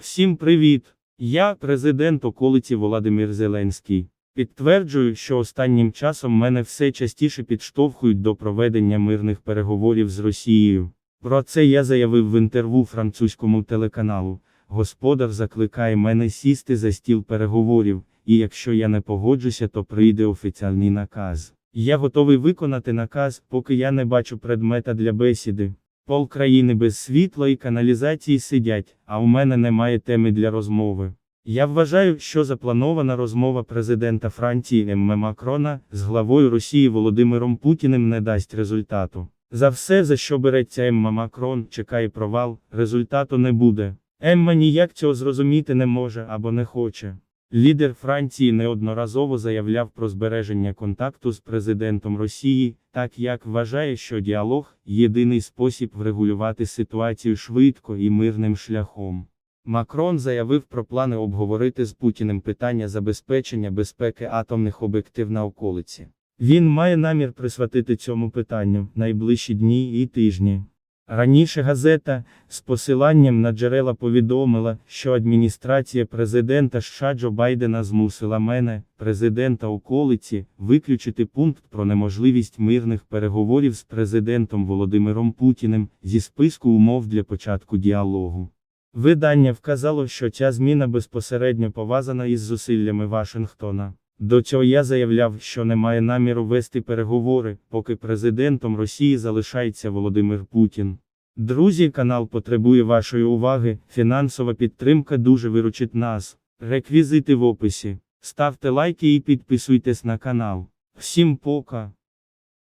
Всім привіт! Я президент околиці Володимир Зеленський. Підтверджую, що останнім часом мене все частіше підштовхують до проведення мирних переговорів з Росією. Про це я заявив в інтерв'ю французькому телеканалу. Господар закликає мене сісти за стіл переговорів, і якщо я не погоджуся, то прийде офіціальний наказ. Я готовий виконати наказ, поки я не бачу предмета для бесіди. Пол країни без світла і каналізації сидять, а у мене немає теми для розмови. Я вважаю, що запланована розмова президента Франції Емме Макрона з главою Росії Володимиром Путіним не дасть результату. За все, за що береться Емма Макрон, чекає провал, результату не буде. Емма ніяк цього зрозуміти не може або не хоче. Лідер Франції неодноразово заявляв про збереження контакту з президентом Росії, так як вважає, що діалог єдиний спосіб врегулювати ситуацію швидко і мирним шляхом. Макрон заявив про плани обговорити з Путіним питання забезпечення безпеки атомних об'єктив на околиці. Він має намір присвятити цьому питанню найближчі дні і тижні. Раніше газета з посиланням на джерела повідомила, що адміністрація президента США Джо Байдена змусила мене, президента околиці, виключити пункт про неможливість мирних переговорів з президентом Володимиром Путіним зі списку умов для початку діалогу. Видання вказало, що ця зміна безпосередньо пов'язана із зусиллями Вашингтона. До цього я заявляв, що немає наміру вести переговори, поки президентом Росії залишається Володимир Путін. Друзі, канал потребує вашої уваги, фінансова підтримка дуже виручить нас. Реквізити в описі. Ставте лайки і підписуйтесь на канал. Всім пока!